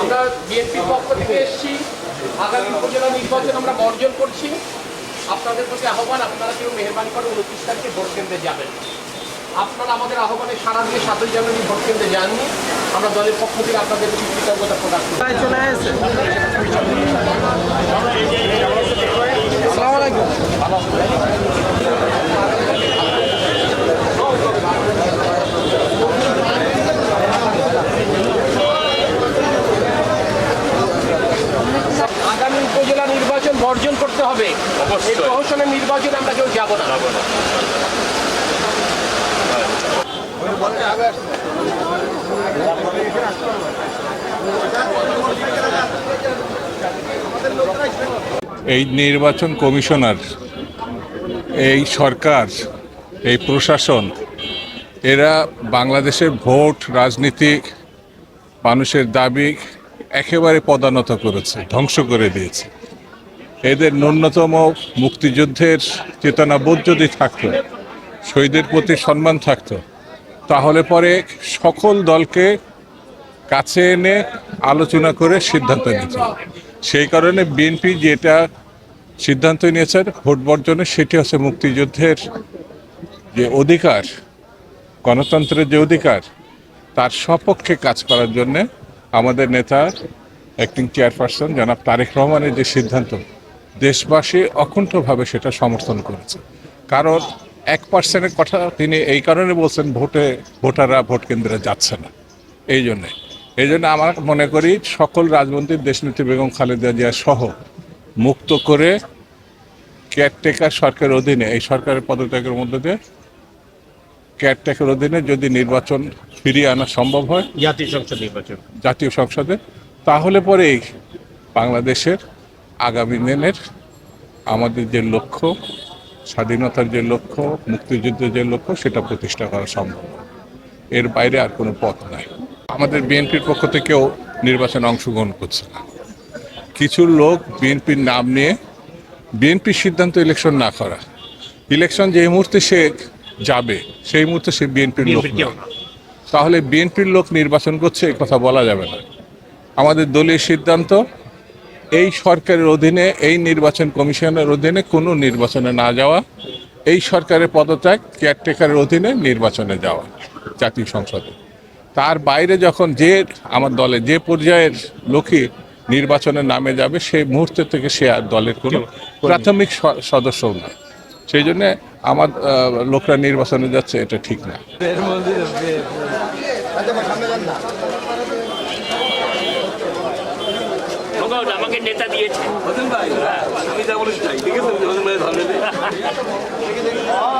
আমরা বিএনপির পক্ষ থেকে এসেছি। আগামী উপজেলা নির্বাচন আমরা বর্জন করছি। আপনাদের প্রতি আহ্বান আপনারা কেউ মেহরবানি করে উনত্রিশ তারিখে ভোট কেন্দ্রে যাবেন। আপনারা আমাদের আহ্বানে সারা দিয়ে সাতই জানুয়ারি ভোট কেন্দ্রে যাননি। আমরা দলের পক্ষ থেকে আপনাদের প্রতি কৃতজ্ঞতা প্রকাশ করি। চলে আসছে আসসালামু আলাইকুম আগামী উপজেলা বর্জন করতে হবে। এই প্রহসনের নির্বাচনে আমরা কেউ যাব না। এই নির্বাচন কমিশনার এই সরকার এই প্রশাসন এরা বাংলাদেশের ভোট রাজনীতি মানুষের দাবি একেবারে পদানত করেছে ধ্বংস করে দিয়েছে। এদের ন্যূনতম মুক্তিযুদ্ধের চেতনাবোধ যদি থাকতো, শহীদের প্রতি সম্মান থাকতো, তাহলে পরে সকল দলকে কাছে এনে আলোচনা করে সিদ্ধান্ত নিতে। সেই কারণে বিএনপি যেটা সিদ্ধান্ত নিয়েছে ভোট বর্জনের সেটি হচ্ছে মুক্তিযুদ্ধের যে অধিকার, গণতন্ত্রের যে অধিকার, তার সপক্ষে কাজ করার জন্যে আমাদের নেতা অ্যাক্টিং চেয়ারপারসন জনাব তারেক রহমানের যে সিদ্ধান্ত দেশবাসী অকুণ্ঠভাবে সেটা সমর্থন করেছে। কারণ এক পার্সেন্টের কথা তিনি এই কারণে বলছেন ভোটে ভোটাররা ভোট কেন্দ্রে যাচ্ছে না। এই জন্যে। এই জন্য আমার মনে করি সকল রাজমন্ত্রী দেশনীতি বেগম খালেদা জিয়া সহ মুক্ত করে কেয়ারটেকার সরকারের অধীনে এই সরকারের পদত্যাগের মধ্যে দিয়ে কেয়ারটেকার অধীনে যদি নির্বাচন ফিরিয়ে আনা সম্ভব হয় জাতীয় সংসদ নির্বাচন। জাতীয় সংসদে তাহলে পরেই বাংলাদেশের আগামী দিনের আমাদের যে লক্ষ্য স্বাধীনতার যে লক্ষ্য মুক্তিযুদ্ধের যে লক্ষ্য সেটা প্রতিষ্ঠা করা সম্ভব। এর বাইরে আর কোনো পথ নাই। আমাদের বিএনপির পক্ষ থেকেও নির্বাচনে অংশগ্রহণ করছে না। কিছু লোক বিএনপির নাম নিয়ে বিএনপির সিদ্ধান্ত ইলেকশন না করা। ইলেকশন যে মুহূর্তে সে যাবে সেই মুহূর্তে সে বিএনপির লোক। তাহলে বিএনপির লোক নির্বাচন করছে কথা বলা যাবে না। আমাদের দলীয় সিদ্ধান্ত এই সরকারের অধীনে এই নির্বাচন কমিশনের অধীনে কোনো নির্বাচনে না যাওয়া এই সরকারের পদত্যাগ কেয়ারটেকারের অধীনে নির্বাচনে যাওয়া জাতীয় সংসদে। তার বাইরে যখন যে আমার দলে যে পর্যায়ের লোকই নির্বাচনে নামে যাবে সেই মুহূর্তে থেকে সে আর দলের কোনো প্রাথমিক স- সদস্যও না সেই জন্যে আমার লোকরা নির্বাচনে যাচ্ছে এটা ঠিক না। আমাকে নেতা দিয়েছে। আমি যা বলেছি তাই। ঠিক আছে